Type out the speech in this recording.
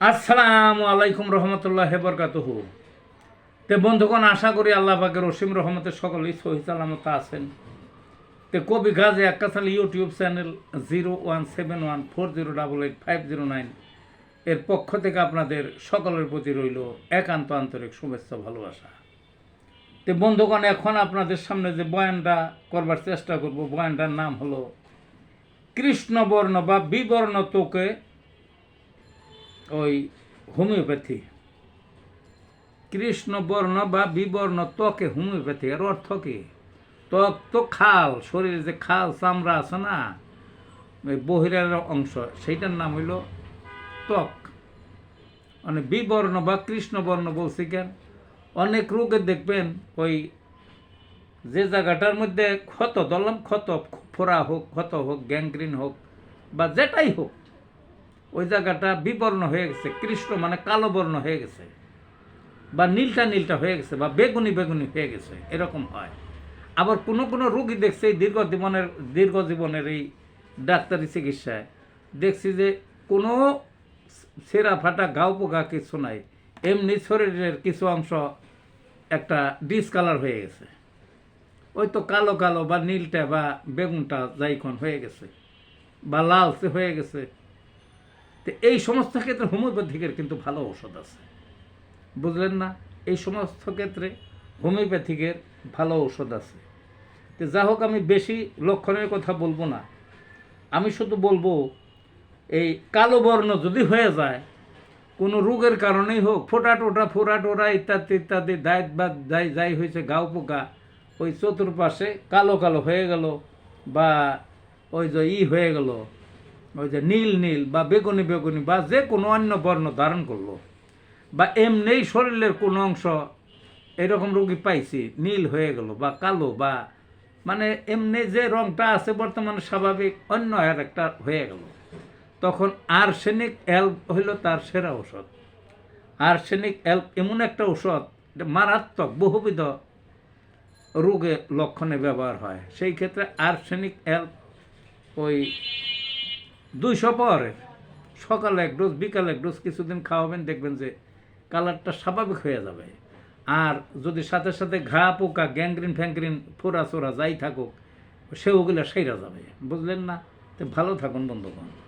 আসসালামু আলাইকুম রহমতুল্লাহ বরকাতুহু। তে বন্ধুগণ, আশা করি আল্লাহ পাকের রসিম রহমতের সকলেই সহি সালামত আছেন। তে কবি Gazi আক্কাসাল YouTube channel zero one seven one four zero double eight five zero nine এর পক্ষ থেকে আপনাদের সকলের প্রতি রইল একান্ত আন্তরিক শুভেচ্ছা ভালোবাসা। তে বন্ধুগণ, এখন আপনাদের সামনে যে বয়ানটা করবার চেষ্টা করব, বয়ানটার নাম হলো কৃষ্ণবর্ণ বা বিবর্ণ তোকে ওই হোমিওপ্যাথি। কৃষ্ণবর্ণ বা বিবর্ণ ত্বকে হোমিওপ্যাথি, এর অর্থ কি? ত্বক তো খাল, শরীরে যে খাল চামড়া আছে না, ওই বহিরের অংশ, সেইটার নাম হইল ত্বক। মানে বিবর্ণ বা কৃষ্ণবর্ণ বলছি কেন? অনেক রোগে দেখবেন ওই যে জায়গাটার মধ্যে ক্ষত, ধরলাম ক্ষত, ফোড়া হোক, ক্ষত হোক গ্যাংগ্রিন হোক, বা যেটাই হোক ওই জায়গাটা বিবর্ণ হয়ে গেছে, কৃষ্ণ মানে কালো বর্ণ হয়ে গেছে, বা নীলটা নীলটা হয়ে গেছে, বা বেগুনি বেগুনি হয়ে গেছে, এরকম হয়। আবার কোনো কোনো রুগী দেখছে দীর্ঘ জীবনের দীর্ঘ জীবনের এই ডাক্তারি চিকিৎসায়, দেখছি যে কোনো সেরা ফাটা গাও পোকা কিছু নাই, এমনি শরীরের কিছু অংশ একটা ডিসকালার হয়ে গেছে। ওই তো কালো কালো বা নীলটা বা বেগুনটা যাইখন হয়ে গেছে, বা লালচে হয়ে গেছে তো এই সমস্ত ক্ষেত্রে হোমিওপ্যাথিকের কিন্তু ভালো ঔষধ আছে। বুঝলেন না? এই সমস্ত ক্ষেত্রে হোমিওপ্যাথিকের ভালো ঔষধ আছে। তো যা হোক, আমি বেশি লক্ষণের কথা বলব না। আমি শুধু বলব, এই কালো বর্ণ যদি হয়ে যায়, কোনো রোগের কারণেই হোক, ফোটা টোটা, ফোড়া টোরা ইত্যাদি ইত্যাদি দায়িত্ব বা যাই যাই হয়েছে, গাও পোকা, ওই চতুর্পাশে কালো কালো হয়ে গেল বা ওই যে ই হয়ে গেল ওই যে নীল নীল বা বেগুনি বেগুনি বা যে কোনো অন্য বর্ণ ধারণ করল। বা এমনি শরীরের কোনো অংশ এরকম রোগী পাইছি, নীল হয়ে গেল বা কালো বা মানে এমনি যে রংটা আছে বর্তমানে স্বাভাবিক, অন্য আর একটা হয়ে গেল। তখন আর্সেনিক অ্যাল্প হইল তার সেরা ঔষধ। আর্সেনিক অ্যাল্প এমন একটা ঔষধ মারাত্মক, বহুবিধ রোগে লক্ষণে ব্যবহার হয়। সেই ক্ষেত্রে আর্সেনিক অ্যাল্প ওই দুইশো পাওয়ারের। সকালে এক ডোজ, বিকালে এক ডোজ কিছুদিন খাওয়াবেন, দেখবেন যে কালারটা স্বাভাবিক হয়ে যাবে। আর যদি সাথে সাথে ঘা, পোকা, গ্যাংগ্রিন, ফ্যাংগ্রিন ফোরা চোরা যাই থাকুক সে ওগুলো সেরা যাবে। বুঝলেন না? তো ভালো থাকুন, বন্ধুগণ।